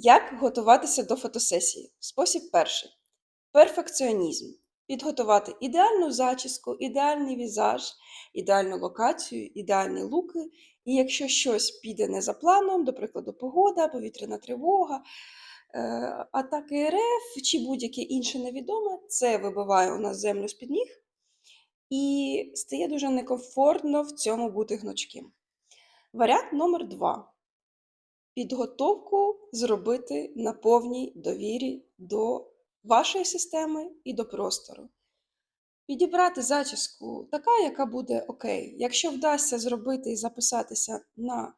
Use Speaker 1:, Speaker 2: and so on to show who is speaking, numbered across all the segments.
Speaker 1: Як готуватися до фотосесії? Спосіб перший. Перфекціонізм. Підготувати ідеальну зачіску, ідеальний візаж, ідеальну локацію, ідеальні луки. І якщо щось піде не за планом, до прикладу, погода, повітряна тривога, е, атаки РФ чи будь-яке інше невідоме, це вибиває у нас землю з-під ніг і стає дуже некомфортно в цьому бути гнучким. Варіант номер два підготовку зробити на повній довірі до вашої системи і до простору. Підібрати зачіску така, яка буде окей. Якщо вдасться зробити і записатися на,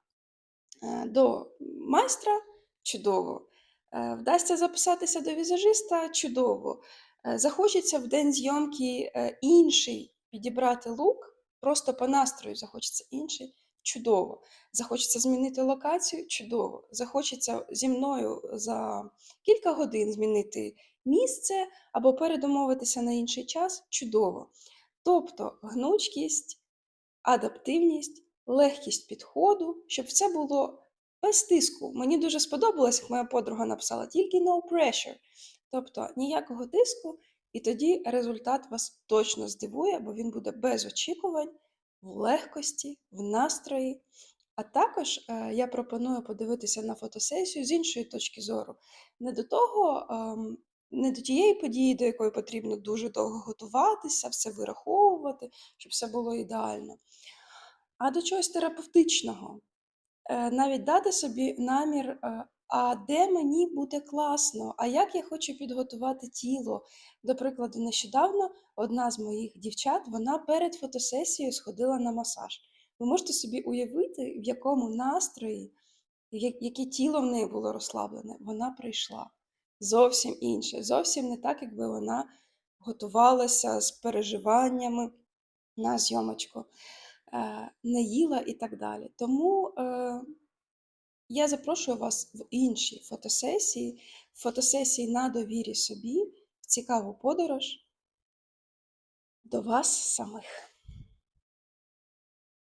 Speaker 1: е, до майстра, чудово. Е, Вдасться записатися до візажиста, чудово. Е, Захочеться в день зйомки інший підібрати лук, просто по настрою захочеться інший, чудово. Захочеться змінити локацію, чудово. Захочеться зі мною за кілька годин змінити місце або передомовитися на інший час, чудово. Тобто гнучкість, адаптивність, легкість підходу, щоб все було без тиску. Мені дуже сподобалось, як моя подруга написала, тільки no pressure. Тобто ніякого тиску, і тоді результат вас точно здивує, бо він буде без очікувань, в легкості, в настрої. А також е, я пропоную подивитися на фотосесію з іншої точки зору. Не до того, ем, не до тієї події, до якої потрібно дуже довго готуватися, все вираховувати, щоб все було ідеально, а до чогось терапевтичного. Е, Навіть дати собі намір, е, а де мені буде класно, а як я хочу підготувати тіло. До прикладу, нещодавно одна з моїх дівчат, вона перед фотосесією сходила на масаж. Ви можете собі уявити, в якому настрої, яке тіло в неї було розслаблене, вона прийшла. Зовсім інше, зовсім не так, якби вона готувалася з переживаннями на зйомочку, е, не їла і так далі. Тому е, я запрошую вас в інші фотосесії, фотосесії на довірі собі, в цікаву подорож до вас самих.